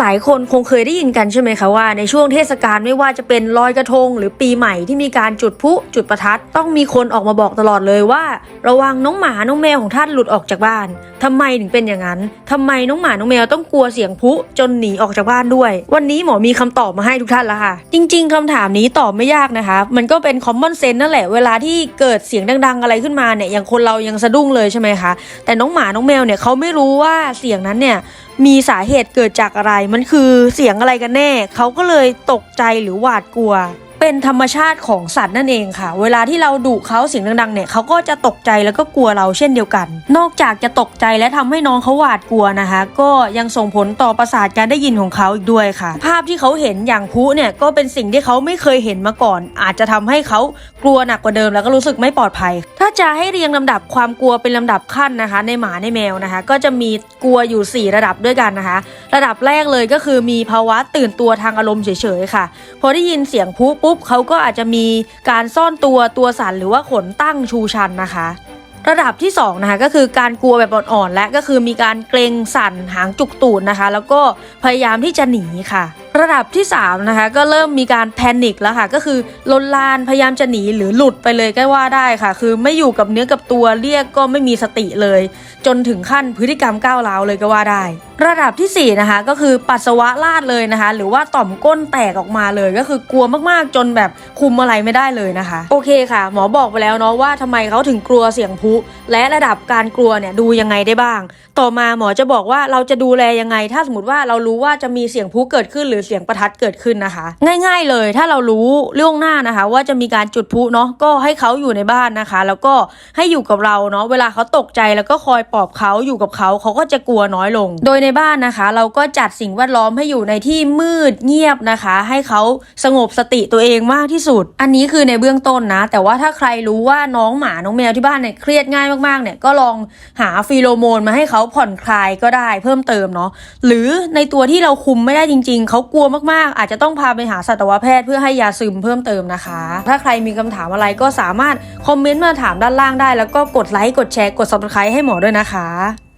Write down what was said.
หลายคนคงเคยได้ยินกันใช่ไหมคะว่าในช่วงเทศกาลไม่ว่าจะเป็นลอยกระทง หรือปีใหม่ที่มีการจุดพลุจุดประทัดต้องมีคนออกมาบอกตลอดเลยว่า ระวังน้องหมาน้องแมวของท่านหลุดออกจากบ้านทำไมถึงเป็นอย่างนั้นทำไมน้องหมาน้องแมวต้องกลัวเสียงพลุจนหนีออกจากบ้านด้วย วันนี้หมอมีคำตอบมาให้ทุกท่านแล้วค่ะ จริง ๆคำถามนี้ตอบไม่ยากนะคะ มันก็เป็น common sense นั่นแหละเวลาที่เกิดเสียงดัง ๆ อะไรขึ้นมาเนี่ยอย่างคนเรายังสะดุ้งเลยใช่ไหมคะแต่น้องหมาน้องแมวเนี่ยเขาไม่รู้ว่าเสียงนั้นเนี่ย มีสาเหตุเกิดจากอะไรมันคือเสียงอะไรกันแน่ เขาก็เลยตกใจหรือหวาดกลัว เป็นธรรมชาติของสัตว์นั่นเองค่ะ เวลาที่เราดุเขาเสียงดังๆเนี่ยเขาก็จะตกใจแล้วก็กลัวเราเช่นเดียวกัน นอกจากจะตกใจและทำให้น้องเขาหวาดกลัวนะคะ ก็ยังส่งผลต่อประสาทการได้ยินของเขาอีกด้วยค่ะ ภาพที่เขาเห็นอย่างพุเนี่ยก็เป็นสิ่งที่เขาไม่เคยเห็นมาก่อน อาจจะทำให้เขากลัวหนักกว่าเดิมแล้วก็รู้สึกไม่ปลอดภัย ถ้าจะให้เรียงลำดับความกลัวเป็นลำดับขั้นนะคะ ในหมาในแมวนะคะ ก็จะมีกลัวอยู่ 4 ระดับด้วยกันนะคะ ระดับแรกเลยก็คือมีภาวะตื่นตัวทางอารมณ์เฉยๆค่ะ พอได้ยินเสียงพลุปุ๊บเขาก็อาจจะมีการซ่อนตัวตัวสั่นหรือว่าขนตั้งชูชันนะคะ ระดับที่2นะคะก็คือการกลัวแบบอ่อนๆและก็คือมีการเกรงสั่นหางจุกตูดนะคะ แล้วก็พยายามที่จะหนีค่ะ ระดับที่3นะคะก็เริ่มมีการแพนิคแล้วค่ะก็คือลนลานพยายามจะหนีหรือหลุดไปเลยก็ว่าได้ค่ะ คือไม่อยู่กับเนื้อกับตัวเรียกก็ไม่มีสติเลย จนถึงขั้นพฤติกรรมก้าวร้าวเลยก็ว่าได้ ระดับทีสี่ 4 นะคะ ก็คือปัสสาวะราดเลยนะคะ หรือว่าต่อมก้นแตกออกมาเลย ก็คือกลัวมากๆจนแบบคุมอะไรไม่ได้เลยนะคะ โอเคค่ะ หมอบอกไปแล้วเนาะว่าทำไมเขาถึงกลัวเสียงพุและระดับการกลัวเนี่ยดูยังไงได้บ้าง ต่อมาหมอจะบอกว่าเราจะดูแลยังไง ถ้าสมมติว่าเรารู้ว่าจะมีเสียงพุเกิดขึ้นหรือเสียงประทัดเกิดขึ้นนะคะ ง่าย ๆ เลยถ้าเรารู้ล่วงหน้านะคะ ว่าจะมีการจุดพุเนาะก็ให้เขาอยู่ในบ้านนะคะ แล้วก็ให้อยู่กับเราเนาะเวลาเขาตกใจแล้วก็คอยปลอบเขาอยู่กับเขาเขาก็จะกลัวน้อยลง โดยในบ้านนะคะ เราก็จัดสิ่งแวดล้อมให้อยู่ในที่มืดเงียบนะคะ ให้เขาสงบสติตัวเองมากที่สุด อันนี้คือในเบื้องต้นนะ แต่ว่าถ้าใครรู้ว่าน้องหมาน้องแมวที่บ้านเนี่ยเครียดง่ายมากๆเนี่ยก็ลองหาฟีโรโมนมาให้เขาผ่อนคลายก็ได้เพิ่มเติมเนาะหรือในตัวที่เราคุมไม่ได้จริง ๆเขากลัวมากๆ อาจจะต้องพาไปหาสัตวแพทย์เพื่อให้ยาซึมเพิ่มเติมนะคะ ถ้าใครมีคำถามอะไรก็สามารถคอมเมนต์มาถามด้านล่างได้ แล้วก็กดไลค์กดแชร์กด subscribe ให้หมอด้วยนะคะ